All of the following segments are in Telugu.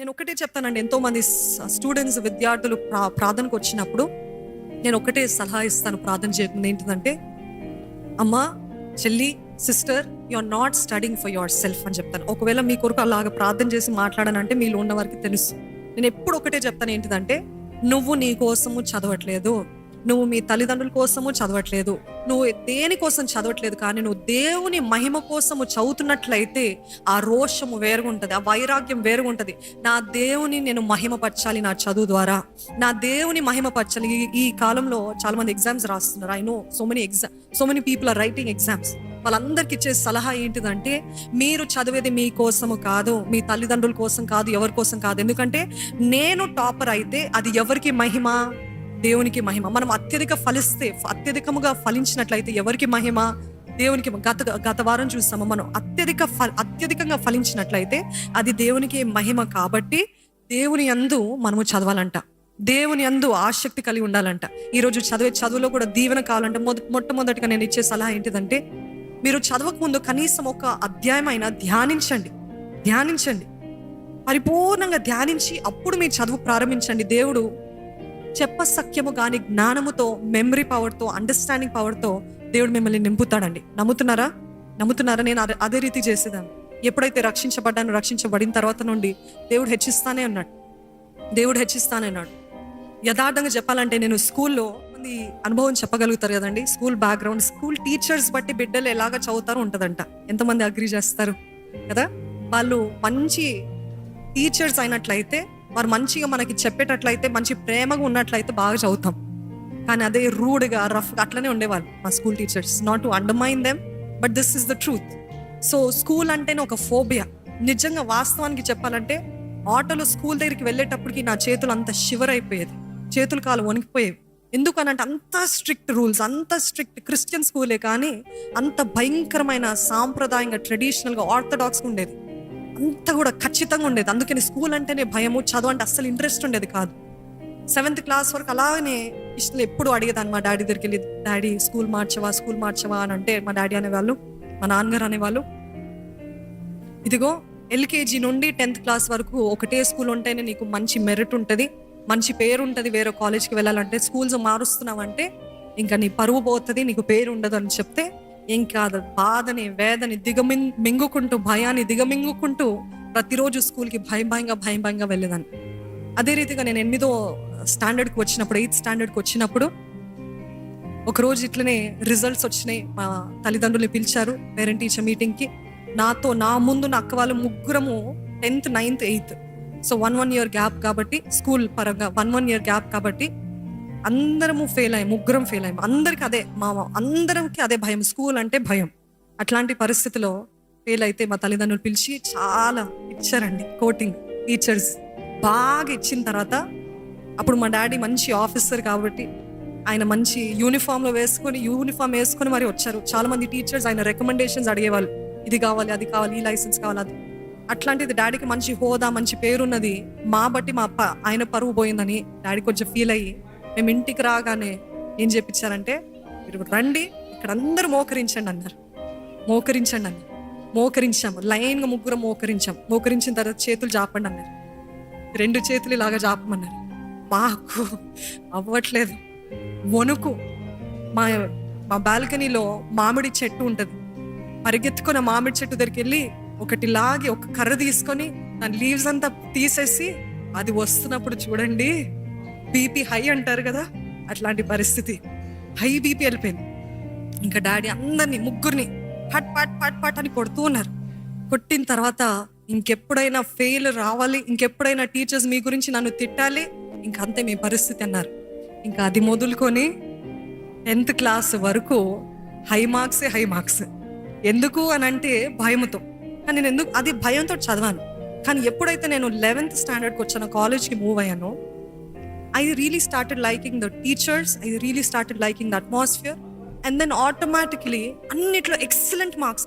నేను ఒకటే చెప్తానండి. ఎంతోమంది స్టూడెంట్స్ విద్యార్థులు ప్రా ప్రార్థనకు వచ్చినప్పుడు నేను ఒకటే సలహా ఇస్తాను ప్రార్థన చేయకుండా. ఏంటిదంటే అమ్మా చెల్లి sister you are not studying for your self అని చెప్తాను. ఒకవేళ మీ కొరకు అలాగ ప్రార్థన చేసి మాట్లాడానంటే మీలో ఉన్న వారికి తెలుసు. నేను ఎప్పుడు ఒకటే చెప్తాను. ఏంటిదంటే నువ్వు నీ కోసము చదవట్లేదు. నువ్వు మీ తల్లిదండ్రుల కోసము చదవట్లేదు. నువ్వు దేనికోసం చదవట్లేదు కానీ నువ్వు దేవుని మహిమ కోసము చదువుతున్నట్లయితే ఆ రోషము వేరుగుంటుంది ఆ వైరాగ్యం వేరుగుంటుంది. నా దేవుని నేను మహిమపరచాలి నా చదువు ద్వారా. నా దేవుని మహిమపరచాలి. ఈ- ఈ కాలంలో చాలా మంది ఎగ్జామ్స్ రాస్తున్నారు. I know so many exam so many people are writing exams. వాళ్ళందరికి ఇచ్చే సలహా ఏంటిదంటే మీరు చదివేది మీ కోసము కాదు మీ తల్లిదండ్రుల కోసం కాదు ఎవరి కోసం కాదు. ఎందుకంటే నేను టాపర్ అయితే అది ఎవరికి మహిమ? దేవునికి మహిమ. మనం అత్యధిక ఫలిస్తే అత్యధికముగా ఫలించినట్లయితే ఎవరికి మహిమ? దేవునికి గత గత వారం చూసాము మనం అత్యధిక ఫల అత్యధికంగా ఫలించినట్లయితే అది దేవునికి మహిమ కాబట్టి దేవుని యందు మనము చదవాలంట. దేవుని యందు ఆసక్తి కలిగి ఉండాలంట. ఈరోజు చదివే చదువులో కూడా దీవెన కావాలంటే. మొద మొట్టమొదటిగా నేను ఇచ్చే సలహా ఏంటిదంటే మీరు చదవక ముందు కనీసం ఒక అధ్యాయం అయినా ధ్యానించండి. ధ్యానించండి. పరిపూర్ణంగా ధ్యానించి అప్పుడు మీరు చదువు ప్రారంభించండి. దేవుడు చెప్పసఖ్యము కానీ జ్ఞానముతో మెమరీ పవర్తో అండర్స్టాండింగ్ పవర్తో దేవుడు మిమ్మల్ని నింపుతాడండి. నమ్ముతున్నారా? నమ్ముతున్నారా? నేను అదే- అదే రీతి చేసేదాన్ని. ఎప్పుడైతే రక్షించబడ్డాను రక్షించబడిన తర్వాత నుండి దేవుడు హెచ్చిస్తానే అన్నాడు దేవుడు హెచ్చిస్తానే అన్నాడు యథార్థంగా చెప్పాలంటే నేను స్కూల్లో మంది అనుభవం చెప్పగలుగుతారు కదండి. స్కూల్ బ్యాక్గ్రౌండ్ స్కూల్ టీచర్స్ బట్టి బిడ్డలు ఎలాగ చదువుతారో ఉంటుందంట. ఎంతమంది అగ్రి చేస్తారు? కదా? వాళ్ళు మంచి టీచర్స్ అయినట్లయితే వారు మంచిగా మనకి చెప్పేటట్లయితే మంచి ప్రేమగా ఉన్నట్లయితే బాగా చదువుతాం. కానీ అదే రూడ్గా రఫ్గా అట్లనే ఉండేవాళ్ళు మా school teachers. Not to undermine them but this is the truth so school అంటేనే ఒక ఫోబియా. నిజంగా వాస్తవానికి చెప్పాలంటే ఆటోలో స్కూల్ దగ్గరికి వెళ్ళేటప్పటికి నా చేతులు అంత షివర్ అయిపోయేది చేతులు కాలు వణికిపోయేవి. ఎందుకనంటే అంత స్ట్రిక్ట్ రూల్స్ అంత స్ట్రిక్ట్ క్రిస్టియన్ స్కూలే కానీ అంత భయంకరమైన సాంప్రదాయంగా ట్రెడిషనల్గా ఆర్థడాక్స్గా ఉండేది. అంత కూడా ఖచ్చితంగా ఉండేది. అందుకని స్కూల్ అంటేనే భయము చదువు అంటే అస్సలు ఇంట్రెస్ట్ ఉండేది కాదు. సెవెంత్ క్లాస్ వరకు అలాగనే ఇష్టం ఎప్పుడు అడిగేదాన్ని. మా డాడీ దగ్గరికి వెళ్ళి డాడీ స్కూల్ మార్చవా స్కూల్ మార్చవా? అని అంటే మా డాడీ అనేవాళ్ళు మా నాన్నగారు అనేవాళ్ళు. ఇదిగో ఎల్కేజీ నుండి టెన్త్ క్లాస్ వరకు ఒకటే స్కూల్ ఉంటేనే నీకు మంచి మెరిట్ ఉంటుంది మంచి పేరు ఉంటుంది వేరే కాలేజ్కి వెళ్ళాలంటే స్కూల్స్ మారుస్తున్నావంటే ఇంకా నీ పరువు పోతుంది నీకు పేరు ఉండదు అని చెప్తే ఇంకా బాధని వేదని దిగమిం మింగుకుంటూ భయాన్ని దిగమింగుకుంటూ ప్రతిరోజు స్కూల్కి భయం భయంగా భయం భయంగా వెళ్ళేదాన్ని. అదే రీతిగా నేను ఎనిమిదో స్టాండర్డ్కి వచ్చినప్పుడు ఎయిత్ స్టాండర్డ్కి వచ్చినప్పుడు ఒకరోజు ఇట్లనే రిజల్ట్స్ వచ్చినాయి. మా తల్లిదండ్రులు పిలిచారు పేరెంట్ టీచర్ మీటింగ్కి. నాతో నా ముందు నా అక్క వాళ్ళు ముగ్గురము tenth ninth eighth. So one one year gap కాబట్టి స్కూల్ పరంగా వన్ వన్ ఇయర్ గ్యాప్ కాబట్టి అందరము ఫెయిల్ అయ్యాం ముగ్గురం ఫెయిల్ అయ్యాం. అందరికి అదే మా అందరికి అదే భయం. స్కూల్ అంటే భయం. అట్లాంటి పరిస్థితిలో ఫెయిల్ అయితే మా తల్లిదండ్రులు పిలిచి చాలా ఇచ్చారండి కోటింగ్ టీచర్స్ బాగా ఇచ్చిన తర్వాత అప్పుడు మా డాడీ మంచి ఆఫీసర్ కాబట్టి ఆయన మంచి యూనిఫామ్లో వేసుకొని యూనిఫామ్ వేసుకొని మరి వచ్చారు. చాలా మంది టీచర్స్ ఆయన రికమెండేషన్స్ అడిగేవాళ్ళు. ఇది కావాలి అది కావాలి ఈ లైసెన్స్ కావాలి అది. అట్లాంటిది డాడీకి మంచి హోదా మంచి పేరున్నది మా బట్టి మా అప్ప ఆయన పరువు పోయిందని డాడీ కొంచెం ఫీల్ అయ్యి మేము ఇంటికి రాగానే ఏం చెప్పించారంటే మీరు రండి ఇక్కడ అందరూ మోకరించండి అన్నారు. మోకరించండి అన్నారు. మోకరించాము. లైన్గా ముగ్గురు మోకరించాం. మోకరించిన తర్వాత చేతులు చాపండి అన్నారు. రెండు చేతులు ఇలాగా చాపమన్నారు మాకు అవ్వట్లేదు. వణుకు. మా మా బాల్కనీలో మామిడి చెట్టు ఉంటుంది. పరిగెత్తుకున్న మామిడి చెట్టు దగ్గరికి వెళ్ళి ఒకటి లాగి ఒక కర్ర తీసుకొని దాని లీవ్స్ అంతా తీసేసి అది వస్తున్నప్పుడు చూడండి బీపీ హై అంటారు కదా అట్లాంటి పరిస్థితి. హై బీపీ వెళ్ళిపోయింది. ఇంకా డాడీ అందరినీ ముగ్గురిని పట్ పట్ పట్ పట్ అని కొడుతూ ఉన్నారు. కొట్టిన తర్వాత ఇంకెప్పుడైనా ఫెయిల్ రావాలి ఇంకెప్పుడైనా టీచర్స్ మీ గురించి నన్ను తిట్టాలి ఇంకంతే మీ పరిస్థితి అన్నారు. ఇంకా అది మొదలుకొని టెన్త్ క్లాస్ వరకు హై మార్క్సే హై మార్క్స్ ఎందుకు అని అంటే భయంతో కానీ నేను ఎందుకు అది భయంతో చదివాను. కానీ ఎప్పుడైతే నేను లెవెన్త్ స్టాండర్డ్కి వచ్చాను కాలేజ్కి move అయ్యానో I really started liking the teachers I really started liking the atmosphere and then automatically అన్నిట్లో ఎక్సలెంట్ మార్క్స్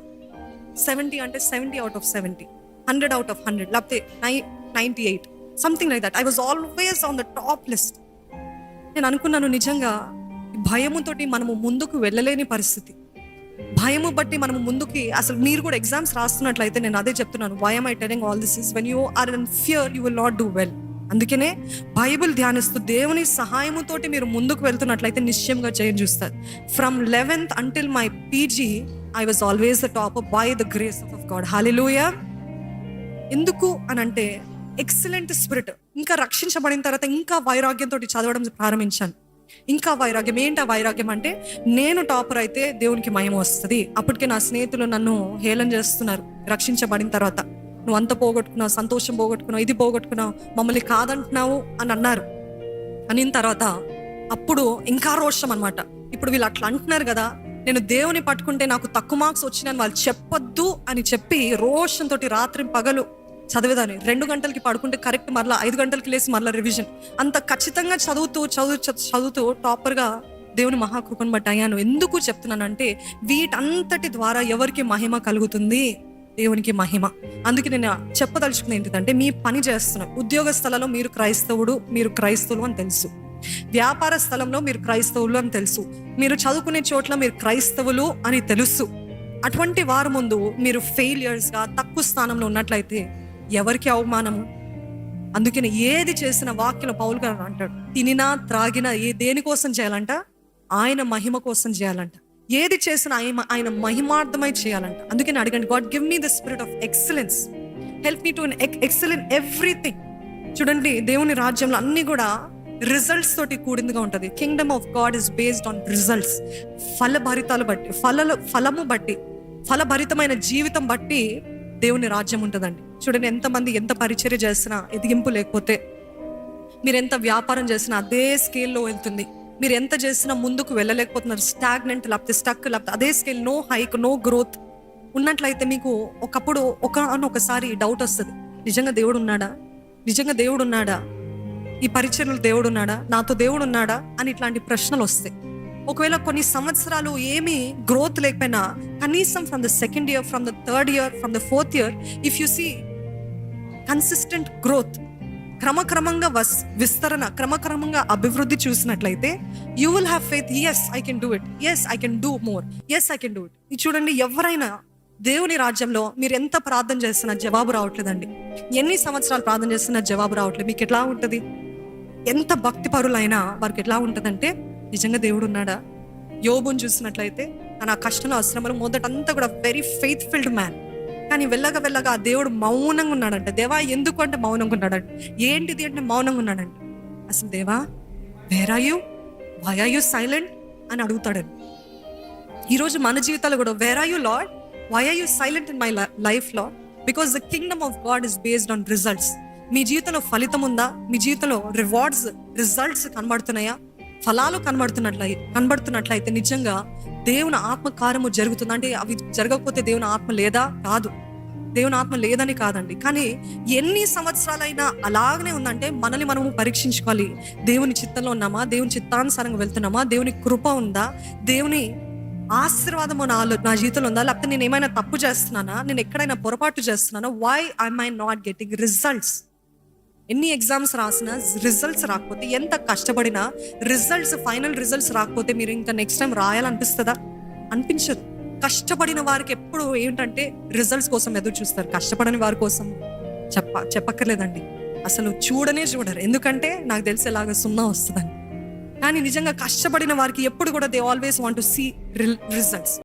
సెవెంటీ అంటే seventy out of seventy hundred out of hundred లేకపోతే nine ninety eight something like that I was always on the top list నేను అనుకున్నాను నిజంగా భయముతోటి మనము ముందుకు వెళ్ళలేని పరిస్థితి. భయము బట్టి మనం ముందుకి అసలు మీరు కూడా ఎగ్జామ్స్ రాస్తున్నట్లయితే నేను అదే చెప్తున్నాను. Why I telling all this is when you are in fear you will not do well అందుకనే బైబిల్ ధ్యానిస్తూ దేవుని సహాయముతోటి మీరు ముందుకు వెళ్తున్నట్లయితే నిశ్చయంగా చేంజ్ చూస్తారు. From eleventh until my PG I was always the top by the grace of God hallelujah ఎందుకు అని అంటే ఎక్సలెంట్ స్పిరిట్ ఇంకా రక్షించబడిన తర్వాత ఇంకా వైరాగ్యంతో చదవడం ప్రారంభించాను. ఇంకా వైరాగ్యం. ఏంటి ఆ వైరాగ్యం అంటే నేను టాపర్ అయితే దేవునికి మయం వస్తుంది. అప్పటికే నా స్నేహితులు నన్ను హేళన చేస్తున్నారు రక్షించబడిన తర్వాత. నువ్వు అంత పోగొట్టుకున్నావు సంతోషం పోగొట్టుకున్నావు ఇది పోగొట్టుకున్నావు మమ్మల్ని కాదంటున్నావు అని అన్నారు. అనిన తర్వాత అప్పుడు ఇంకా రోషం అనమాట ఇప్పుడు వీళ్ళు అట్లా అంటున్నారు కదా నేను దేవుని పట్టుకుంటే నాకు తక్కువ మార్క్స్ వచ్చినాను వాళ్ళు చెప్పొద్దు అని చెప్పి రోషంతో రాత్రి పగలు చదివేదాన్ని. రెండు గంటలకి పడుకుంటే కరెక్ట్ మరలా ఐదు గంటలకి లేసి మరలా రివిజన్. అంత ఖచ్చితంగా చదువుతూ చదువు చదువుతూ టాపర్గా దేవుని మహాకృపను బట్టి అయ్యాను. ఎందుకు చెప్తున్నానంటే వీటంతటి ద్వారా ఎవరికి మహిమ కలుగుతుంది? దేవునికి మహిమ. అందుకే నేను చెప్పదలుచుకున్నది ఏంటంటే మీ పని చేస్తున్నారు ఉద్యోగ స్థలంలో మీరు క్రైస్తవుడు మీరు క్రైస్తవులు అని తెలుసు. వ్యాపార స్థలంలో మీరు క్రైస్తవులు అని తెలుసు. మీరు చదువుకునే చోట్ల మీరు క్రైస్తవులు అని తెలుసు. అటువంటి వారి ముందు మీరు ఫెయిలియర్స్గా తక్కువ స్థానంలో ఉన్నట్లయితే ఎవరికి అవమానము? అందుకని ఏది చేసిన వాక్యం పౌలు గారు అంటాడు తినినా త్రాగినా ఏ దేనికోసం చేయాలంట? ఆయన మహిమ కోసం చేయాలంట. ఏది చేసినా ఆయన ఆయన మహిమార్థమై చేయాలంట. అందుకని అడగండి God give me the spirit of excellence help me to excellent everything చూడండి దేవుని రాజ్యంలో అన్ని కూడా రిజల్ట్స్ తోటి కూడిందిగా ఉంటుంది. Kingdom of God is based on results ఫలభరితాలు బట్టి ఫల ఫలము బట్టి ఫలభరితమైన జీవితం బట్టి దేవుని రాజ్యం ఉంటుందండి. చూడండి ఎంతమంది ఎంత పరిచర్య చేసినా ఎదిగింపు లేకపోతే మీరు ఎంత వ్యాపారం చేసినా అదే స్కేల్లో వెళ్తుంది. మీరు ఎంత చేసినా ముందుకు వెళ్ళలేకపోతున్నారు. స్టాగ్నెంట్ లేకపోతే స్టక్ లేకపోతే అదే scale no hike no growth ఉన్నట్లయితే మీకు ఒకప్పుడు ఒక అని ఒకసారి డౌట్ వస్తుంది. నిజంగా దేవుడు ఉన్నాడా? నిజంగా దేవుడు ఉన్నాడా? ఈ పరిచయలు దేవుడు ఉన్నాడా? నాతో దేవుడు ఉన్నాడా? అని ఇట్లాంటి ప్రశ్నలు వస్తాయి. ఒకవేళ కొన్ని సంవత్సరాలు ఏమీ గ్రోత్ లేకపోయినా కనీసం from the second year from the third year from the fourth year if you see consistent growth క్రమక్రమంగా వస్ విస్తరణ క్రమక్రమంగా అభివృద్ధి చూసినట్లయితే you will have faith yes I can do it yes I can do more yes I can do it ఇది చూడండి ఎవరైనా దేవుని రాజ్యంలో మీరు ఎంత ప్రార్థన చేస్తున్నా జవాబు రావట్లేదండి. ఎన్ని సంవత్సరాలు ప్రార్థన చేస్తున్నా జవాబు రావట్లేదు. మీకు ఎట్లా ఉంటుంది? ఎంత భక్తి పరులైనా వారికి ఎట్లా ఉంటుందంటే నిజంగా దేవుడు ఉన్నాడా? యోబుని చూసినట్లయితే తన కష్టంలో అవసరమలు మొదటంతా కూడా వెరీ ఫెయిత్ ఫిల్డ్ మ్యాన్ కానీ వెళ్ళగా వెళ్ళగా ఆ దేవుడు మౌనంగా ఉన్నాడంట. దేవా ఎందుకు అంటే మౌనంగా ఉన్నాడంట. ఏంటిది అంటే మౌనంగా ఉన్నాడంట. అసలు దేవా where are you why are you silent అని అడుగుతాడు. ఈరోజు మన జీవితాలు కూడా where are you lord why are you silent in my లైఫ్లో because the kingdom of God is based on results మీ జీవితంలో ఫలితం ఉందా? మీ జీవితంలో రివార్డ్స్ రిజల్ట్స్ కనబడుతున్నాయా? ఫలాలు కనబడుతున్నట్లయి కనబడుతున్నట్లయితే నిజంగా దేవుని ఆత్మ కార్యము జరుగుతుంది. అంటే అవి జరగకపోతే దేవుని ఆత్మ లేదా? కాదు. దేవుని ఆత్మ లేదని కాదండి. కానీ ఎన్ని సంవత్సరాలైనా అలాగనే ఉందంటే మనల్ని మనము పరీక్షించుకోవాలి. దేవుని చిత్తంలో ఉన్నామా? దేవుని చిత్తానుసారంగా వెళ్తున్నామా? దేవుని కృప ఉందా? దేవుని ఆశీర్వాదము నా నా జీవితంలో ఉందా? లేకపోతే నేను ఏమైనా తప్పు చేస్తున్నానా? నేను ఎక్కడైనా పొరపాటు చేస్తున్నానా? Why I my not getting results ఎన్ని ఎగ్జామ్స్ రాసినా రిజల్ట్స్ రాకపోతే ఎంత కష్టపడినా రిజల్ట్స్ ఫైనల్ రిజల్ట్స్ రాకపోతే మీరు ఇంకా నెక్స్ట్ టైం రాయాలనిపిస్తుందా? అనిపించదు. కష్టపడిన వారికి ఎప్పుడు ఏంటంటే రిజల్ట్స్ కోసం ఎదురు చూస్తారు. కష్టపడని వారి కోసం చెప్ప చెప్పక్కర్లేదండి. అసలు చూడనే చూడరు. ఎందుకంటే నాకు తెలిసేలాగా సున్నా వస్తుందని. కానీ నిజంగా కష్టపడిన వారికి ఎప్పుడు కూడా they always want to see results